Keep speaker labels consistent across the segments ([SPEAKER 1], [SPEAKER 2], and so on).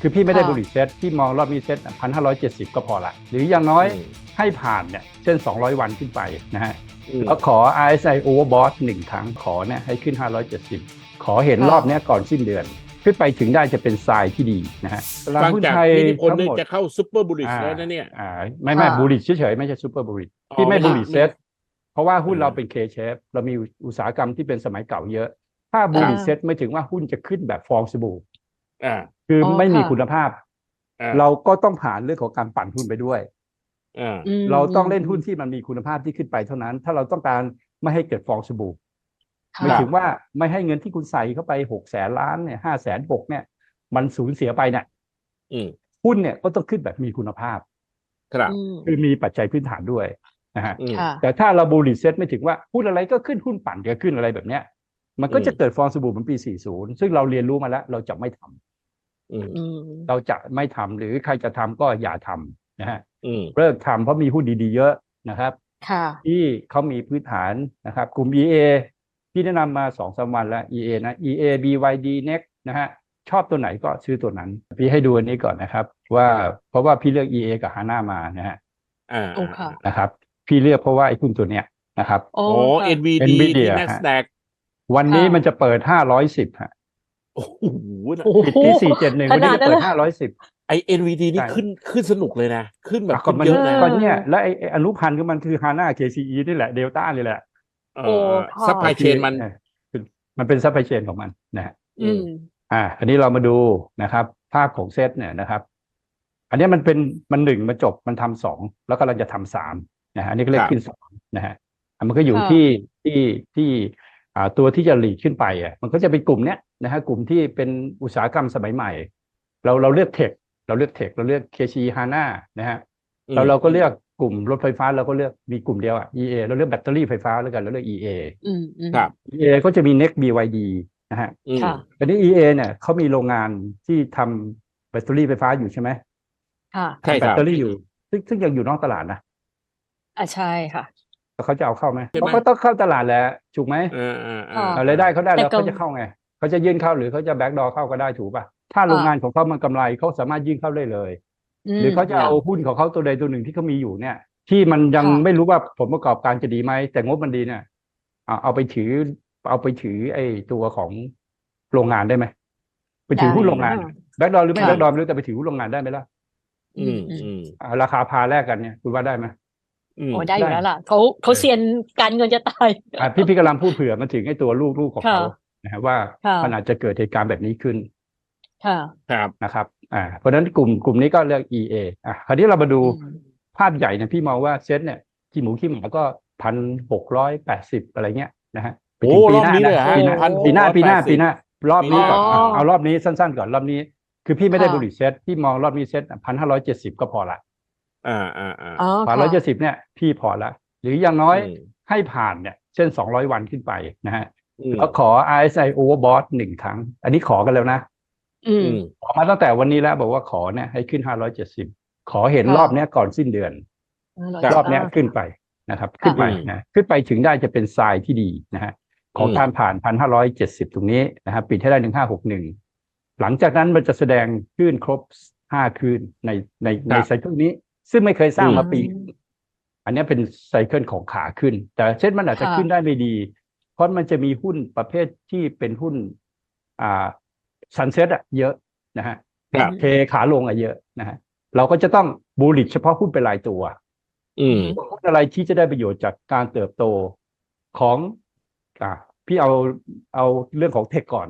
[SPEAKER 1] คือพี่ไม่ได้
[SPEAKER 2] ค่ะ
[SPEAKER 1] บุริเซตพี่มองรอบนี้เซตพันห้าร้อยเจ็ดสิบก็พอละ หรืออย่างน้อยให้ผ่านเนี่ยเช่น 200 วันขึ้นไปนะฮะ
[SPEAKER 3] อืม
[SPEAKER 1] แล้วขอ RSI overbought หนึ่งครั้งขอเนี่ยให้ขึ้น 570 ขอเห็น
[SPEAKER 2] ค่ะ
[SPEAKER 1] รอบเนี้ยก่อนสิ้นเดือน ขึ้นไปถึงได้จะเป็นทรายที่ดีนะฮะตลาด
[SPEAKER 3] ฟัง
[SPEAKER 1] หุ้น
[SPEAKER 3] จาก
[SPEAKER 1] ไทย
[SPEAKER 3] พี่นิพนธ์
[SPEAKER 1] ทั้ง
[SPEAKER 3] นี่
[SPEAKER 1] หมด
[SPEAKER 3] จะเข้าซูเปอร์บูริช
[SPEAKER 1] อ่า
[SPEAKER 3] แล้วนะเนี่ย
[SPEAKER 1] อ่าไม่ไม่
[SPEAKER 2] ค่ะ
[SPEAKER 1] บูริชเฉยๆ ไม่ใช่ซูเปอร์บูริช
[SPEAKER 3] อ๋อ
[SPEAKER 1] ที่ไม่
[SPEAKER 3] ไม่
[SPEAKER 1] บู
[SPEAKER 3] ใช่
[SPEAKER 1] ริเซตเพราะว่าหุ้น
[SPEAKER 3] อืม
[SPEAKER 1] เราเป็นเคเชฟเรามีอุตสาหกรรมที่เป็นสมัยเก่าเยอะ ถ้าบูริเซตไม่ถึงว่าหุ้นจะขึ้นแบบฟองสบู่
[SPEAKER 3] อ่า
[SPEAKER 1] คืออ
[SPEAKER 2] อ
[SPEAKER 1] ไม่มี
[SPEAKER 2] ค่ะ
[SPEAKER 1] คุณภาพ
[SPEAKER 3] อ่า
[SPEAKER 1] เราก็ต้องผ่านเรื่องของการปั่นหุ้นไปด้วย
[SPEAKER 3] อ่า
[SPEAKER 2] อืม
[SPEAKER 1] เราต้องเล่นหุ้นที่มันมีคุณภาพที่ขึ้นไปเท่านั้น ถ้าเราต้องการไม่ให้เกิดฟองสบู่
[SPEAKER 2] ค่ะ
[SPEAKER 1] หมายถึงว่าไม่ให้เงินที่คุณใส่เข้าไปหกแสนล้านเนี่ยห้าแสนหกเนี่ย มันสูญเสียไปเนี่ย
[SPEAKER 3] อืม
[SPEAKER 1] หุ้นเนี่ยก็ต้องขึ้นแบบมีคุณภาพ
[SPEAKER 3] ครับ
[SPEAKER 2] อืม
[SPEAKER 1] คือมีปัจจัยพื้นฐานด้วยนะฮะ
[SPEAKER 3] อืม
[SPEAKER 2] ค่ะ
[SPEAKER 1] แต่ถ้าเราบูลลิเซ็ตไม่ถึงว่าหุ้นอะไรก็ขึ้นหุ้นปั่นก็ขึ้นอะไรแบบเนี้ย มันก็จะ
[SPEAKER 3] อืม
[SPEAKER 1] เกิดฟองสบู่เหมือนปี 40 ซึ่งเราเรียนรู้มาแล้ว เราจะไม่ทำ
[SPEAKER 3] อืม
[SPEAKER 2] อืม
[SPEAKER 1] เราจะไม่ทำหรือใครจะทำก็อย่าทำนะฮะ
[SPEAKER 3] อืม
[SPEAKER 1] เลิกทำเพราะมีหุ้นดีๆเยอะนะครับ
[SPEAKER 2] ค่ะ
[SPEAKER 1] ที่เขามีพื้นฐานนะครับ กลุ่ม EA ที่แนะนำมาสองสามวันแล้ว EA นะ EA BYD Next นะฮะชอบตัวไหนก็ซื้อตัวนั้น พี่ให้ดูอันนี้ก่อนนะครับ ว่าเพราะว่าพี่เลือก EA กับ HANA มานะฮะ
[SPEAKER 3] อ่า
[SPEAKER 2] โอ้ค่ะ
[SPEAKER 1] นะครับ พี่เลือกเพราะว่าไอ้หุ้นตัวเนี้ยนะครับ
[SPEAKER 2] โอ้
[SPEAKER 3] โอ้
[SPEAKER 2] ค่ะ
[SPEAKER 3] NVD
[SPEAKER 1] NVIDIA
[SPEAKER 3] ที่
[SPEAKER 1] ฮะ
[SPEAKER 3] NASDAQ
[SPEAKER 1] วันนี้
[SPEAKER 2] ค่ะ
[SPEAKER 1] มันจะเปิด510ฮะ
[SPEAKER 3] โอ้โหนะ
[SPEAKER 2] โอ้โห
[SPEAKER 1] ปิดที่471วันนี้จะเปิด
[SPEAKER 2] ขนาดนั้นเลย
[SPEAKER 1] 510
[SPEAKER 3] ไอ NVD นี่
[SPEAKER 1] ใช่
[SPEAKER 3] ขึ้นขึ้นสนุกเลยนะ ขึ้นแบบ
[SPEAKER 1] ก็
[SPEAKER 3] ขึ้น
[SPEAKER 1] มัน
[SPEAKER 3] เยอะนะ
[SPEAKER 1] ก็เนี่ยและไอ้ไอ้อนุพันธ์ของมันคือ HANA KCE นี่แหละเดลต้านี่แหละ
[SPEAKER 3] เอ
[SPEAKER 2] โอ้
[SPEAKER 3] อ
[SPEAKER 2] ค่ะ
[SPEAKER 3] ซัพพลายเชนมัน
[SPEAKER 1] เออคือมันเป็นซัพพลายเชนของมันนะฮะ
[SPEAKER 2] อืม
[SPEAKER 1] อ่า อันนี้เรามาดูนะครับ ภาพของเซตเนี่ยนะครับ อันนี้มันเป็นมันหนึ่งมาจบมันทำสองแล้วก็เราจะทำสามนะฮะอันนี้ก็เรีย
[SPEAKER 3] ครั
[SPEAKER 1] ก
[SPEAKER 3] บ
[SPEAKER 1] ขึ้นสองนะฮะอะมันก็อยู่
[SPEAKER 2] ค่ะ
[SPEAKER 1] ที่ที่ที่อ่า ตัวที่จะหลีดขึ้นไปอะมันก็จะเป็นกลุ่มเนี้ยนะฮะกลุ่มที่เป็นอุตสาหกรรมสมัยใหม่ เราเราเลือกเทคเราเลือกเทคเราเลือกเคชีฮาน่านะฮะ
[SPEAKER 3] อืม
[SPEAKER 1] เราเราก็เลือกกลุ่มรถไฟฟ้าเราก็เลือกมีกลุ่มเดียวอะ EA เราเลือกแบตเตอรี่ไฟฟ้าแล้วกันเราเลือก EA
[SPEAKER 2] อืมอืม
[SPEAKER 3] ครับ
[SPEAKER 1] EA ก็จะมี Next BYD นะฮะ
[SPEAKER 3] อืม
[SPEAKER 2] ค่ะ
[SPEAKER 1] อันนี้ EA เนี่ยเขามีโรงงานที่ทำแบตเตอรี่ไฟฟ้าอยู่ใช่ไหม
[SPEAKER 2] ค่ะ
[SPEAKER 3] ใช่ค
[SPEAKER 1] แบ
[SPEAKER 3] รั
[SPEAKER 1] ต
[SPEAKER 3] บ
[SPEAKER 1] เตอรี่อยู่ ซึ่งซึ่งยังอยู่นอกตลาดนะ
[SPEAKER 2] อะใช่ค่ะ
[SPEAKER 1] แล้ว เขาจะเอาเข้าไหม
[SPEAKER 3] ใช่ไหม
[SPEAKER 1] เขาก็ต้องเข้าตลาดแหล้วถูกไหม
[SPEAKER 3] อ่าอ่าอ่า
[SPEAKER 2] ค่ะ
[SPEAKER 1] เอารายได้เขาได้แล้ว
[SPEAKER 2] แต่ก็
[SPEAKER 1] เขาจะเข้าไงเขาจะยื่นเข้าหรือเขาจะแบ็กดอเข้าก็ได้ถูกป่ะถ้าโรงงานของเขามันกำไรเขาสามารถยื่นเข้าได้เลย
[SPEAKER 2] ม
[SPEAKER 1] หรือเขาจะเอาหุ้นของเขาตัวใดตัวหนึ่งที่เขามีอยู่เนี่ย ที่มันยัง
[SPEAKER 2] ค่ะ
[SPEAKER 1] ไม่รู้ว่าผลประกอบการจะดีไหมแต่งบมันดีเนี่ยเอาเอาไปถือเอาไปถือไอ้ตัวของโรงงานได้ไหมไปถือหุ้นโรงงานแบ็กดอหรือไม่
[SPEAKER 2] ค่ะ
[SPEAKER 1] แบ็กดอไม่รู้แต่ไปถือหุ้นโรงงานได้ไหมล่ะ
[SPEAKER 3] อืมอืม
[SPEAKER 1] อ่าราคาพาแลกกันเนี่ยคุณว่าได้ไหม
[SPEAKER 3] อืม
[SPEAKER 2] โอ้ได้อยู่แล้วล่ะเขาเขาเซียนการเงินจะตาย
[SPEAKER 1] อ่าพี่พี่กำลังพูดเผื่อมันถึงไอ้ตัวลูกลูกของเขา
[SPEAKER 2] ค่ะ
[SPEAKER 1] นะฮะว่า
[SPEAKER 2] ค่ะ
[SPEAKER 1] มันอาจจะเกิดเหตุการณ์แบบนี้ขึ้น
[SPEAKER 2] ค่ะ
[SPEAKER 3] ครับ
[SPEAKER 1] นะครับ อ่า เพราะฉะนั้นกลุ่มกลุ่มนี้ก็เลือก EA อะคราวนี้เรามาดู
[SPEAKER 2] อืม
[SPEAKER 1] ภาพใหญ่เนี่ยพี่มองว่าเซ็ตเนี่ยขี้หมูขี้หมาก็พันหกร้อยแปดสิบอะไรเงี้ยนะฮะไป
[SPEAKER 3] โอ้
[SPEAKER 1] ถึงปี
[SPEAKER 3] รอบนี้เลยเหรอฮะ
[SPEAKER 1] ปีหน้า
[SPEAKER 2] พัน
[SPEAKER 1] ปีหน้าปีหน้า
[SPEAKER 3] 180
[SPEAKER 1] ปีหน้ารอบนี้ก่อน
[SPEAKER 2] อ๋อ
[SPEAKER 1] เอาเอารอบนี้สั้นๆก่อนรอบนี้ คือพี่ไม่ได้
[SPEAKER 2] ค่ะ
[SPEAKER 1] บริเซ็ตพี่มองรอบนี้เซ็ตพันห้าร้อยเจ็ดสิบก็พอละ
[SPEAKER 3] อ่าอ่าอ่า
[SPEAKER 2] อ๋อ
[SPEAKER 1] พันร้อยเจ็ดสิบเนี่ยพี่พอละ หรืออย่างน้อย
[SPEAKER 3] อืม
[SPEAKER 1] ให้ผ่านเนี่ย เช่นสองร้อยวันขึ้นไปนะฮะ
[SPEAKER 3] อืม
[SPEAKER 1] แล้วขอ RSI overbought หนึ่งครั้ง อันนี้ขอกันแล้วนะ
[SPEAKER 2] อืม
[SPEAKER 3] อืม
[SPEAKER 1] ขอมาตั้งแต่วันนี้แล้วบอกว่าขอเนี่ยให้ขึ้น570ขอเห็น
[SPEAKER 2] ค่ะ
[SPEAKER 1] รอบเนี้ยก่อนสิ้นเดือน
[SPEAKER 3] ครับ
[SPEAKER 1] รอบเนี้ยขึ้นไปนะครับ ขึ้นไป
[SPEAKER 3] อืม
[SPEAKER 1] นะขึ้นไปถึงได้จะเป็นทรายที่ดีนะฮะของ
[SPEAKER 3] อืม
[SPEAKER 1] การผ่าน1,570ตรงนี้นะครับปิดให้ได้1561หลังจากนั้นมันจะแสดงคลื่นครบ5คลื่นในในในไซเคิลนี้ ซึ่งไม่เคยสร้างมาปี อันเนี้ยเป็นไซเคิลของขาขึ้น แต่เช่นมันอาจจะ
[SPEAKER 2] ค่ะ
[SPEAKER 1] ขึ้นได้ไม่ดี เพราะมันจะมีหุ้นประเภทที่เป็นหุ้น อ่าซันเซ็ตอะเยอะนะฮะ
[SPEAKER 3] ครับ
[SPEAKER 1] เทขาลงอะเยอะนะฮะเราก็จะต้องบูลลิชเฉพาะหุ้นเป็นรายตัว
[SPEAKER 3] อืม
[SPEAKER 1] หุ้นอะไรที่จะได้ประโยชน์จากการเติบโตของ อ่าพี่เอาเอาเรื่องของเทคก่อน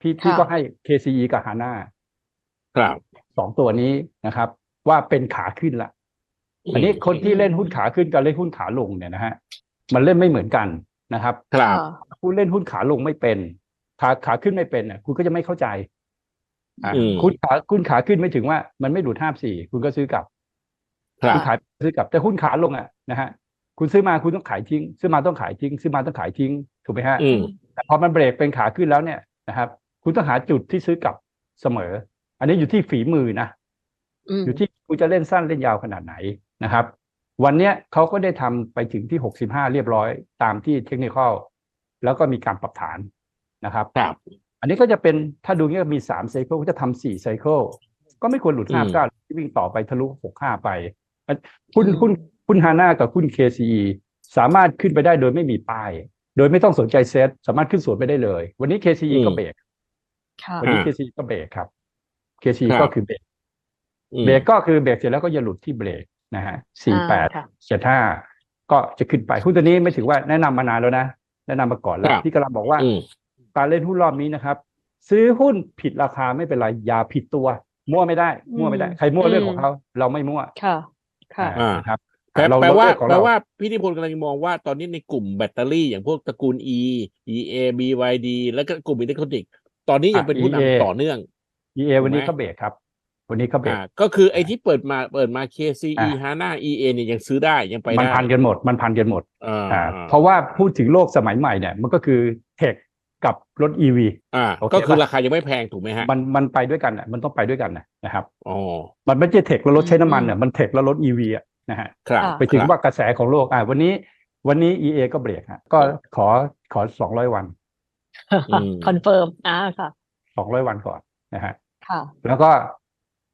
[SPEAKER 1] พี่พี่
[SPEAKER 2] ค่ะ
[SPEAKER 1] ก็ให้ KCE กับ HANA
[SPEAKER 3] ครับ
[SPEAKER 1] สองตัวนี้นะครับ ว่าเป็นขาขึ้นละอันนี้คนที่เล่นหุ้นขาขึ้นกับเล่นหุ้นขาลงเนี่ยนะฮะมันเล่นไม่เหมือนกันนะครับ
[SPEAKER 3] ครับ
[SPEAKER 2] ค่ะ
[SPEAKER 1] คุณเล่นหุ้นขาลงไม่เป็น ขาขาขึ้นไม่เป็นน่ะ คุณก็จะไม่เข้าใจอะ
[SPEAKER 3] อืม
[SPEAKER 1] คุณขาคุณขาขึ้นไม่ถึงว่า มันไม่หลุดห้าสี่คุณก็ซื้อกลับ
[SPEAKER 3] ครับ
[SPEAKER 1] คุณขายซื้อกลับแต่หุ้นขาลงอะนะฮะคุณซื้อมาคุณต้องขายทิ้ง ซื้อมาต้องขายทิ้ง ซื้อมาต้องขายทิ้งถูกไหมฮะ
[SPEAKER 3] อืม
[SPEAKER 1] แต่พอมันเบรกเป็นขาขึ้นแล้วเนี่ยนะครับ คุณต้องหาจุดที่ซื้อกลับเสมอ อันนี้อยู่ที่ฝีมือนะ
[SPEAKER 2] ม
[SPEAKER 1] อยู่ที่คุณจะเล่นสั้นเล่นยาวขนาดไหนนะครับ วันเนี้ยเขาก็ได้ทำไปถึงที่65เรียบร้อยตามที่เทคนิคแล้วก็มีการปรับฐานนะครับ
[SPEAKER 3] ครับ
[SPEAKER 1] อันนี้ก็จะเป็นถ้าดูเงี้ยมี3ไซเคิลก็จะทำ4ไซเคิลก็ไม่ควรหลุด
[SPEAKER 3] อืม
[SPEAKER 1] ห้าเก้าที่วิ่งต่อไปทะลุหกห้าไปอะหุ้น
[SPEAKER 2] อืม
[SPEAKER 1] หุ้นหุ้นฮาน่ากับหุ้น KCE สามารถขึ้นไปได้โดยไม่มีป้าย โดยไม่ต้องสนใจเซตสามารถขึ้นสวนไปได้เลย วันนี้ KCE ก็เบรก
[SPEAKER 2] ค่ะ
[SPEAKER 1] วันนี้
[SPEAKER 3] อ่า
[SPEAKER 1] KCE ก็เบรกครับ KCE
[SPEAKER 3] ครับ
[SPEAKER 1] ก็คือเบรก
[SPEAKER 3] อืม
[SPEAKER 1] เบรกก็คือเบรกเสร็จแล้วก็อย่าหลุดที่เบรกนะฮะสี่แปด
[SPEAKER 2] อ่าค่ะ
[SPEAKER 1] เจ็ดห้าก็จะขึ้นไปหุ้นตัวนี้ไม่ถือว่าแนะนำมานานแล้วนะแนะนำมาก่อนแล้
[SPEAKER 3] ควรับ
[SPEAKER 1] พี่กำลังบอกว่า
[SPEAKER 3] อืม
[SPEAKER 1] การเล่นหุ้นรอบนี้นะครับ ซื้อหุ้นผิดราคาไม่เป็นไรอย่าผิดตัว มั่วไม่ได้ มั่วไม่ได้
[SPEAKER 2] อืม
[SPEAKER 1] ใครมั่วเรื่อง
[SPEAKER 2] อืม
[SPEAKER 1] ของเขาเราไม่มั่ว
[SPEAKER 2] ค่ะ ค่ะ
[SPEAKER 3] อ่า
[SPEAKER 1] นะครับ
[SPEAKER 3] แปล
[SPEAKER 1] เร
[SPEAKER 3] แปลว่า
[SPEAKER 1] เรเลือกของ
[SPEAKER 3] แปล
[SPEAKER 1] เร
[SPEAKER 3] ว่าพี่นิพนธ์กำลังมองว่าตอนนี้ในกลุ่มแบตเตอรี่อย่างพวกตระกูล E EA BYD แล้วก็กลุ่มอิเล็กทรอนิกส์ตอนนี้ยังเป็นผู้
[SPEAKER 1] EA
[SPEAKER 3] นำต่อเนื่อง
[SPEAKER 1] EA วันนี้
[SPEAKER 3] ถูกไหม
[SPEAKER 1] เขาเบรกครับ วันนี้เขาเบรก
[SPEAKER 3] อ่าก็คือไอ้ที่เปิดมาเปิดมา KCE
[SPEAKER 1] อ่า
[SPEAKER 3] HANA EA เนี่ยยังซื้อได้ยังไป
[SPEAKER 1] มัน
[SPEAKER 3] ได้
[SPEAKER 1] พันกันหมด มันพันกันหมด
[SPEAKER 3] อ่า
[SPEAKER 1] อ่า
[SPEAKER 3] อ่า
[SPEAKER 1] เพราะว่าพูดถึงโลกสมัยใหม่เนี่ยมันก็คือเทคกับรถ EV
[SPEAKER 3] อ่า
[SPEAKER 1] โอเค
[SPEAKER 3] ก็คือ
[SPEAKER 1] ปะ
[SPEAKER 3] ราคายังไม่แพงถูกไหมฮะ
[SPEAKER 1] มันมันไปด้วยกันอะมันต้องไปด้วยกันนะนะครับ
[SPEAKER 3] อ๋อ
[SPEAKER 1] มันไม่ใช่เทคแล้วรถใช้น้ำมัน
[SPEAKER 2] อืม
[SPEAKER 1] เนี่ยมันเทคแล้วรถ EV อะนะฮะ
[SPEAKER 3] ครับ
[SPEAKER 2] อ่า
[SPEAKER 1] ไปถึง
[SPEAKER 3] ครับ
[SPEAKER 1] ว่ากระแสของโลกอ่าวันนี้วันนี้ EA ก็เบรกฮะก็ขอขอสองร้อยวัน
[SPEAKER 3] อืม
[SPEAKER 2] คอนเฟิร์มอ่าค่ะ
[SPEAKER 1] สองร้อยวันก่อนนะฮะ
[SPEAKER 2] ค่ะ
[SPEAKER 1] แล้วก็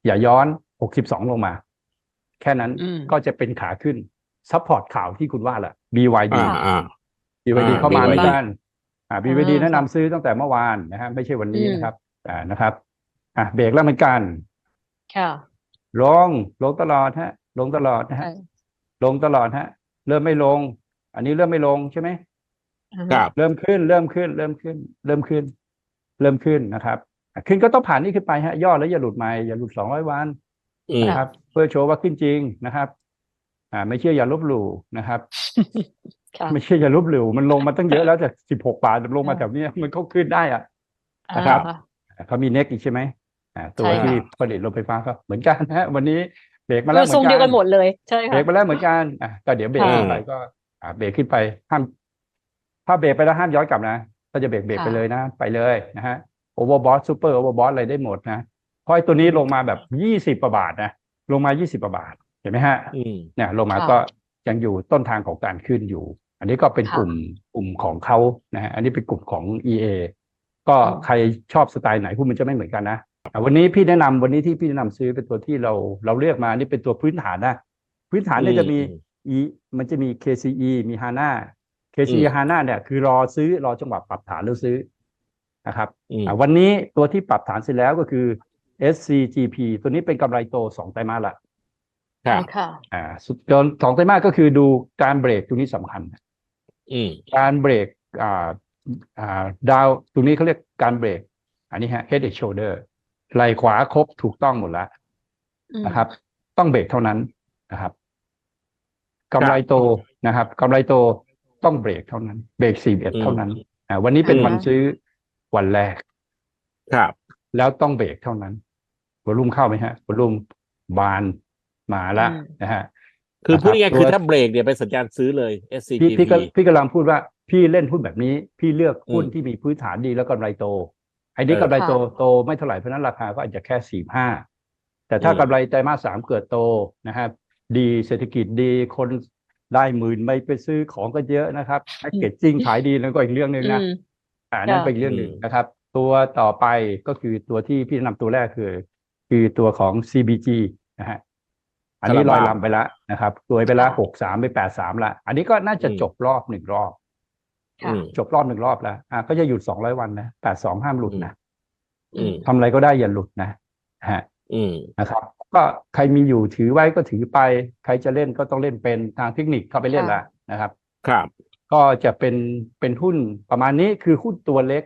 [SPEAKER 1] อย่าย้อนหกสิบสองลงมา แค่นั้น
[SPEAKER 2] อืม
[SPEAKER 1] ก็จะเป็นขาขึ้นซัพพอร์ตข่าวที่คุณว่าแหละ BYD
[SPEAKER 3] อ่าอ่า
[SPEAKER 1] BYD
[SPEAKER 3] อ่า
[SPEAKER 1] เข้ามา
[SPEAKER 2] BYD
[SPEAKER 1] เหมือนกันอ่า BYD
[SPEAKER 2] อ่า
[SPEAKER 1] แนะนำซื้อตั้งแต่เมื่อวานนะฮะไม่ใช่วันนี้
[SPEAKER 2] อืม
[SPEAKER 1] นะครับอ่านะครับ อะเบรกแล้วเหมือนกัน
[SPEAKER 2] ค่ะ
[SPEAKER 1] ลงลงตลอดฮะ ลงตลอดนะฮะ
[SPEAKER 2] ใช่
[SPEAKER 1] ลงตลอดฮะ เริ่มไม่ลง อันนี้เริ่มไม่ลงใช่ไหม
[SPEAKER 2] อ่า
[SPEAKER 3] ครับ
[SPEAKER 1] เริ่มขึ้น เริ่มขึ้น เริ่มขึ้น เริ่มขึ้น เริ่มขึ้นนะครับอะ ขึ้นก็ต้องผ่านนี่ขึ้นไปฮะย่อแล้วอย่าหลุดไม่อย่าหลุดสองร้อยวัน
[SPEAKER 3] อืม
[SPEAKER 1] นะครับ เพื่อโชว์ว่าขึ้นจริงนะครับ อ่า ไม่เชื่ออย่าลบหลู่นะครับ
[SPEAKER 2] ค่ะ
[SPEAKER 1] ไม่เชื่ออย่าลบหลู่มันลงมาตั้งเยอะแล้วจากสิบหกบาทลงมาแถวเนี้ยมันก็ขึ้นได้อะนะครับ
[SPEAKER 2] อ่า
[SPEAKER 1] เขามีเน็กอีกใช่ไหมอ่า ตัว
[SPEAKER 2] ใช่ค่ะ
[SPEAKER 1] ที่ผลิตรถไฟฟ้าก็เหมือนกันนะฮะวันนี้เบรกมาแล้ว
[SPEAKER 2] เรา
[SPEAKER 1] เหมื
[SPEAKER 2] ทร
[SPEAKER 1] องน
[SPEAKER 2] เดียว
[SPEAKER 1] กั
[SPEAKER 2] กันนหมดเลยใช่
[SPEAKER 1] เบร
[SPEAKER 2] ค่ะ
[SPEAKER 1] กมาแล้วเหมือนกันอะก็เดี๋ยวเบรก
[SPEAKER 2] ค่ะ
[SPEAKER 1] ขึ้นไปก็ อ่า เบรกขึ้นไปห้ามถ้าเบรกไปแล้วห้ามย้อนกลับนะถ้าจะเบรกเบรก
[SPEAKER 2] ค่ะ
[SPEAKER 1] ไปเลยนะ ไปเลยนะฮะ โอเวอร์บอสซูเปอร์โอเวอร์บอสอะไรได้หมดนะเพราะไอ้ตัวนี้ลงมาแบบยี่สิบาทนะลงมายี่สิบาทเห็นไหมฮะ
[SPEAKER 3] อืม
[SPEAKER 1] เนี่ยลงมา
[SPEAKER 2] ค่ะ
[SPEAKER 1] ก็ยังอยู่ต้นทางของการขึ้นอยู่ อันนี้ก็เป็น
[SPEAKER 2] ค่ะ
[SPEAKER 1] กลุ่มกลุ่มของเขานะฮะอันนี้เป็นกลุ่มของ EA ก็
[SPEAKER 2] อืม
[SPEAKER 1] ใครชอบสไตล์ไหนหุ้นมันจะไม่เหมือนกันนะอะวันนี้พี่แนะนำวันนี้ที่พี่แนะนำซื้อเป็นตัวที่เราเราเลือกมานี่เป็นตัวพื้นฐานนะพื้นฐานเนี่ย
[SPEAKER 3] อืม
[SPEAKER 1] จะมี
[SPEAKER 3] อืม
[SPEAKER 1] E มันจะมี KCE มี HANA KCE
[SPEAKER 3] อืม
[SPEAKER 1] HANA เนี่ยคือรอซื้อรอจังหวะปรับฐานแล้วซื้อ นะครับ
[SPEAKER 3] อืม
[SPEAKER 1] อะวันนี้ตัวที่ปรับฐานเสร็จแล้วก็คือ SCGP ตัวนี้เป็นกำไรโตสองไตรมาสละ
[SPEAKER 3] ครับ
[SPEAKER 2] ค่ะ
[SPEAKER 1] อ่าสุดจนสองไตรมาสก็คือดูการเบรกตรงนี้สำคัญ
[SPEAKER 3] อืม
[SPEAKER 1] การเบรกอ่าอ่าดาวตรงนี้เขาเรียกการเบรก อันนี้ฮะ head and shoulder ไหล่ขวาครบถูกต้องหมดแล้ว
[SPEAKER 2] อืม
[SPEAKER 1] นะครับ ต้องเบรกเท่านั้นนะครับกำไรโตนะครับกำไรโตต้องเบรกเท่านั้น เบรกสี่เอ็ด
[SPEAKER 3] อืม
[SPEAKER 1] เท่านั้นอ่าวันนี้เป็น
[SPEAKER 2] อืม
[SPEAKER 1] วันซื้อ วันแรก
[SPEAKER 3] ครับ
[SPEAKER 1] แล้วต้องเบรกเท่านั้นวอลุ่มเข้าไหมฮะวอลุ่มบานมาแล้ว
[SPEAKER 2] อืม
[SPEAKER 1] นะฮะ
[SPEAKER 3] คือพูดง่ายๆ
[SPEAKER 1] ตัว
[SPEAKER 3] คือถ้าเบรกเนี่ยเป็นสัญญาณซื้อเลย
[SPEAKER 1] พี่
[SPEAKER 3] SCGP
[SPEAKER 1] พี่ก็พี่กำลังพูดว่าพี่เล่นหุ้นแบบนี้ พี่เลือกหุ้น
[SPEAKER 3] อืม
[SPEAKER 1] ที่มีพื้นฐานดีแล้วกำไรโตไอ้นี้
[SPEAKER 3] เออ
[SPEAKER 1] กำไรโต
[SPEAKER 2] ค่ะ
[SPEAKER 1] โตไม่เท่าไหร่เพราะฉะนั้นราคาก็อาจจะแค่สี่ห้าแต่ถ้า
[SPEAKER 3] อืม
[SPEAKER 1] กำไรไตรมาสสามเกิดโตนะครับดีเศรษฐกิจดีคนได้หมื่นไม่ไปซื้อของก็เยอะนะครับแพ็กเกจจิ้งขายดีแล้วก็อีกเรื่องหนึ่งนะ
[SPEAKER 2] อืม
[SPEAKER 1] อ่านั่น
[SPEAKER 2] ค่ะ
[SPEAKER 1] เป็นอีกเรื่องหนึ่ง
[SPEAKER 3] อืม
[SPEAKER 1] นะครับ ตัวต่อไปก็คือตัวที่พี่แนะนำตัวแรกคือ คือตัวของ CBG นะฮะอันนี้ลอยลำไปแล้วนะครับตัวไปแล้ว
[SPEAKER 2] ค่ะ
[SPEAKER 1] หกสามไปแปดสามละ อันนี้ก็น่าจะ
[SPEAKER 3] อืม
[SPEAKER 1] จบรอบหนึ่งรอบ
[SPEAKER 2] ค่ะ
[SPEAKER 3] อืม
[SPEAKER 1] จบรอบหนึ่งรอบแล้วอะก็จะหยุดสองร้อยวันนะแปดสองห้ามหลุดนะ
[SPEAKER 3] อืม
[SPEAKER 1] ทำอะไรก็ได้อย่าหลุดนะฮะ
[SPEAKER 3] อืม
[SPEAKER 1] นะครับ ก็ใครมีอยู่ถือไว้ก็ถือไป ใครจะเล่นก็ต้องเล่นเป็นทางเทคนิคเข้าไปเล่นละนะครับ
[SPEAKER 3] ครับ
[SPEAKER 1] ก็จะเป็นเป็นหุ้นประมาณนี้คือหุ้นตัวเล็ก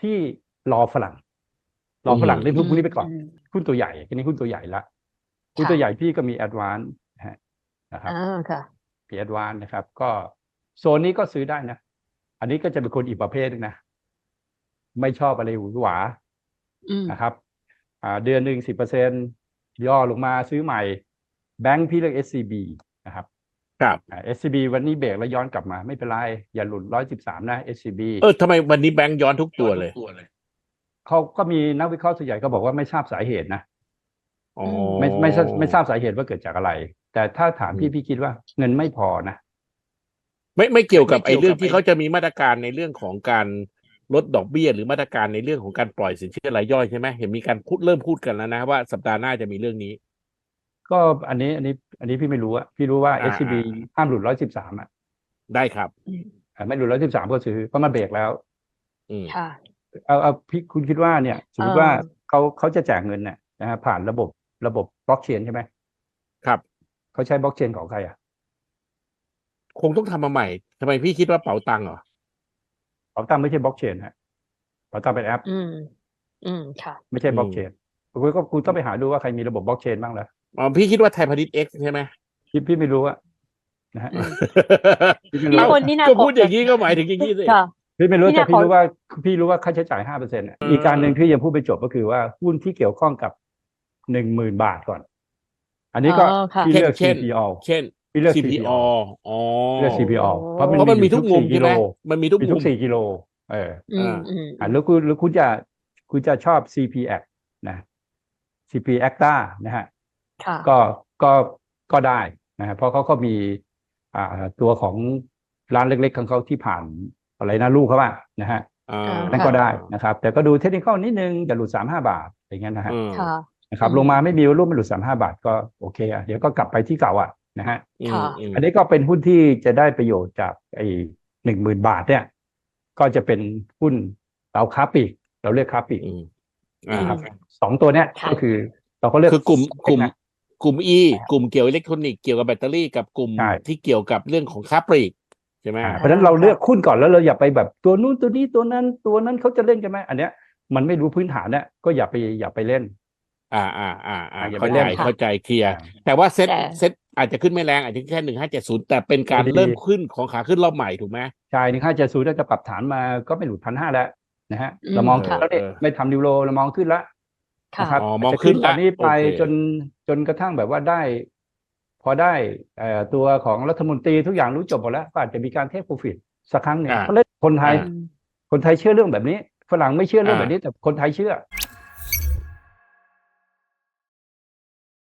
[SPEAKER 1] ที่รอฝรั่ง รอฝรั่ง
[SPEAKER 3] อืม
[SPEAKER 1] เล่นหุ้นพวกนี้ไปก่อน
[SPEAKER 2] ม
[SPEAKER 1] หุ้นตัวใหญ่อันนี้หุ้นตัวใหญ่ละหุ้น
[SPEAKER 2] ค่ะ
[SPEAKER 1] ตัวใหญ่พี่ก็มีแอดวานนะฮะนะครับ
[SPEAKER 2] อ่าค่ะ
[SPEAKER 1] มีแอดวานนะครับ ก็โซนนี้ก็ซื้อได้นะ อันนี้ก็จะเป็นคนอีกประเภทหนึงนะ ไม่ชอบอะไรหวือหวา
[SPEAKER 2] อืม
[SPEAKER 1] นะครับ อ่า เดือนหนึ่งสิบเปอร์เซ็นย่อลงมาซื้อใหม่ แบงค์พี่เลือก SCB นะครับ
[SPEAKER 3] ครับ
[SPEAKER 1] อ่า SCB วันนี้เบรกแล้วย้อนกลับมา ไม่เป็นไร อย่าหลุดร้อยสิบสามนะ SCB
[SPEAKER 3] เออทำไมวันนี้แบงค์ย้อนทุกตัวเลย
[SPEAKER 1] เขาก็มีนักวิเคราะห์ส่วนใหญ่ก็บอกว่าไม่ทราบสาเหตุนะ
[SPEAKER 3] อ๋อ
[SPEAKER 1] ไม่ไม่ทราบไม่ทราบสาเหตุว่าเกิดจากอะไร แต่ถ้าถาม
[SPEAKER 3] อืม
[SPEAKER 1] พี่พี่คิดว่าเงินไม่พอนะ
[SPEAKER 3] ไม่ไม่เกี่ยวกับ
[SPEAKER 1] ไม่
[SPEAKER 3] ไอ้
[SPEAKER 1] เกี่ยวกับ
[SPEAKER 3] เรื่องที่เขาจะมีมาตรการในเรื่องของการลดดอกเบี้ยหรือมาตรการในเรื่องของการปล่อยสินเชื่อรายย่อยใช่ไหมเห็นมีการพูดเริ่มพูดกันแล้วนะว่าสัปดาห์หน้าจะมีเรื่องนี้
[SPEAKER 1] ก็อันนี้อันนี้ อันนี้พี่ไม่รู้อะพี่รู้ว่า
[SPEAKER 3] อ่า
[SPEAKER 1] SCB ห้ามหลุดร้อยสิบสามอะ
[SPEAKER 3] ได้ครับ
[SPEAKER 1] อ่าไม่หลุดร้อยสิบสามก็ซื้อเพราะมันเบรกแล้ว
[SPEAKER 3] อืม
[SPEAKER 2] ค่ะ
[SPEAKER 1] เอาเอาพี่คุณคิดว่าเนี่ยสมมติ
[SPEAKER 2] เอ่อ
[SPEAKER 1] ว่าเขาเขาจะแจกเงินเนี่ยนะฮะผ่านระบบระบบบล็อกเชนใช่ไหม
[SPEAKER 3] ครับ
[SPEAKER 1] เขาใช้บล็อกเชนของใครอะ
[SPEAKER 3] คงต้องทำมาใหม่ทำไมพี่คิดว่าเป๋าตังค์เหรอ
[SPEAKER 1] เป๋าตังค์ไม่ใช่บล็อกเชนฮะเป๋าตังค์เป็นแอป
[SPEAKER 2] อืม อืมค่ะ
[SPEAKER 1] ไม่ใช่บล็อกเชนคุณก็คุณต้องไปหาดูว่าใครมีระบบบล็อกเชนบ้างแล้ว
[SPEAKER 3] อ๋อพี่คิดว่าไทยพาณิชย์เอ็กซ์ใช่ไหม
[SPEAKER 1] พี่พี่ไม่รู้อะนะฮะ
[SPEAKER 2] อืม
[SPEAKER 1] พี่ไม่
[SPEAKER 2] มี
[SPEAKER 1] รู้
[SPEAKER 2] คนที่น่า
[SPEAKER 3] ก็
[SPEAKER 2] ตก
[SPEAKER 3] พูดอย่างนี้ก็หมายถึงอย่างนี้สิ
[SPEAKER 2] ค่ะ
[SPEAKER 1] พี่ไม่รู้
[SPEAKER 2] พี่
[SPEAKER 1] แต่
[SPEAKER 2] น่า
[SPEAKER 1] พี่
[SPEAKER 2] ขอ
[SPEAKER 1] รู้ว่าพี่รู้ว่าค่าใช้จ่ายห้าเปอร์เซ็นต์อีกการหนึ่งที่ยังพูดไปจบก็คือว่าหุ้นที่เกี่ยวข้องกับหนึ่งหมื่นบาทก่อน อันนี้ก็
[SPEAKER 2] อ๋อค่ะ
[SPEAKER 1] พี่เลือก
[SPEAKER 3] เช่น
[SPEAKER 1] CPO
[SPEAKER 3] เช่น
[SPEAKER 1] พี่เลือก
[SPEAKER 3] CPO
[SPEAKER 1] CPO
[SPEAKER 3] อ๋อ
[SPEAKER 1] เลือก CPO เพราะมัน
[SPEAKER 3] เพราะมันมีทุกมุม
[SPEAKER 1] 4
[SPEAKER 3] ใช่ไหม
[SPEAKER 1] กิโล
[SPEAKER 3] มันมีทุก
[SPEAKER 1] มี
[SPEAKER 3] มุ
[SPEAKER 1] ทุ
[SPEAKER 3] ม
[SPEAKER 1] กสี่กิโลเออ
[SPEAKER 2] อืมอืม
[SPEAKER 1] อะแล้วคุณแล้วคุณจะคุณจะชอบ CPX นะ CP Acta นะฮะ
[SPEAKER 2] ค่ะ
[SPEAKER 1] ก็ก็ก็ได้นะฮะเพราะเขาก็มีอ่าตัวของร้านเล็กๆของเขาที่ผ่านอะไรนะลูกเขาบ้างนะฮะ
[SPEAKER 3] อ่า
[SPEAKER 1] นั่นก็ได้นะครับ แต่ก็ดูเทคนิคนิดนึงอย่าหลุดสามห้าบาทอย่างเงี้ยนะฮะ
[SPEAKER 3] อืม
[SPEAKER 2] ค่ะ
[SPEAKER 1] นะครับ
[SPEAKER 2] อืม
[SPEAKER 1] ลงมาไม่มีรุ่นไม่หลุดสามห้าบาทก็โอเคอะเดี๋ยวก็กลับไปที่เก่าอะนะฮะ
[SPEAKER 3] อืม
[SPEAKER 2] ค่ะ
[SPEAKER 3] อืม
[SPEAKER 1] อันนี้ก็เป็นหุ้นที่จะได้ประโยชน์จากไอ้หนึ่งหมื่นบาทเนี่ย ก็จะเป็นหุ้นเราค้าปลีก เราเรียกค้าปลีก
[SPEAKER 3] อืมอ่า
[SPEAKER 1] นะครับสองตัวเนี้ย
[SPEAKER 2] ค่ะ
[SPEAKER 1] ก็คือเราก็เลือก
[SPEAKER 3] คือกลุ่มกลุ่ม
[SPEAKER 1] นะ
[SPEAKER 3] กลุ่ม E กลุ่มเกี่ยวอิเล็กทรอนิกส์เกี่ยวกับแบตเตอรี่กับกลุ่ม
[SPEAKER 1] ใช่
[SPEAKER 3] ที่เกี่ยวกับเรื่องของค้าปลีกใช่ไหม
[SPEAKER 1] อ่าเพราะฉะนั้นเราเลือกหุ้นก่อนแล้วเราอย่าไปแบบตัวนู้นตัวนี้ตัวนั้นตัวนั้นเขาจะเล่นกันไหมอันเนี้ยมันไม่รู้พื้นฐานเนี่ยก็อย่าไปอย่าไปเล่น
[SPEAKER 3] อ่าอ่าอ่าอ่า
[SPEAKER 1] อย่าไป
[SPEAKER 3] เข้า
[SPEAKER 1] เล่
[SPEAKER 3] ใจ
[SPEAKER 1] น
[SPEAKER 3] เข้าใจเคลียร์แต่ว่าเซ็ต
[SPEAKER 2] แต่
[SPEAKER 3] เซ็ตอาจจะขึ้นไม่แรงอาจจะแค่หนึ่งห้าเจ็ดศูนย์แต่เป็นการ
[SPEAKER 1] ดี
[SPEAKER 3] เริ่มขึ้นของขาขึ้นรอบใหม่ถูกไหม
[SPEAKER 1] ใช่หนึ่งห้าเจ็ดศูนย์จะปรับฐานมาก็ไม่หลุดพันห้าแล้วนะฮะ
[SPEAKER 2] อืม
[SPEAKER 1] เรามอง
[SPEAKER 2] ค่ะ
[SPEAKER 1] ขึ้นแล้วเนี่ย
[SPEAKER 3] เออ
[SPEAKER 1] ไม่ทำนิวโรเรามองขึ้นแล้ว
[SPEAKER 2] ค่ะ
[SPEAKER 1] นะครับ
[SPEAKER 3] อ๋อมอง
[SPEAKER 1] จะ
[SPEAKER 3] ขึ้น
[SPEAKER 1] ตอนนี้
[SPEAKER 3] ละ
[SPEAKER 1] ไป
[SPEAKER 3] โอเค
[SPEAKER 1] จน จนกระทั่งแบบว่าได้ พอได้เอ่อตัวของรัฐมนตรีทุกอย่างรู้จบหมดแล้วก็อาจจะมีการเทคโปรฟิตสักครั้งหนึ่ง
[SPEAKER 3] อ่า
[SPEAKER 1] เพราะเล่นคนไทย
[SPEAKER 3] อ่า
[SPEAKER 1] คนไทยเชื่อเรื่องแบบนี้ ฝรั่งไม่เชื่อเรื่อง
[SPEAKER 3] อ่า
[SPEAKER 1] แบบนี้ แต่คนไทยเชื่อ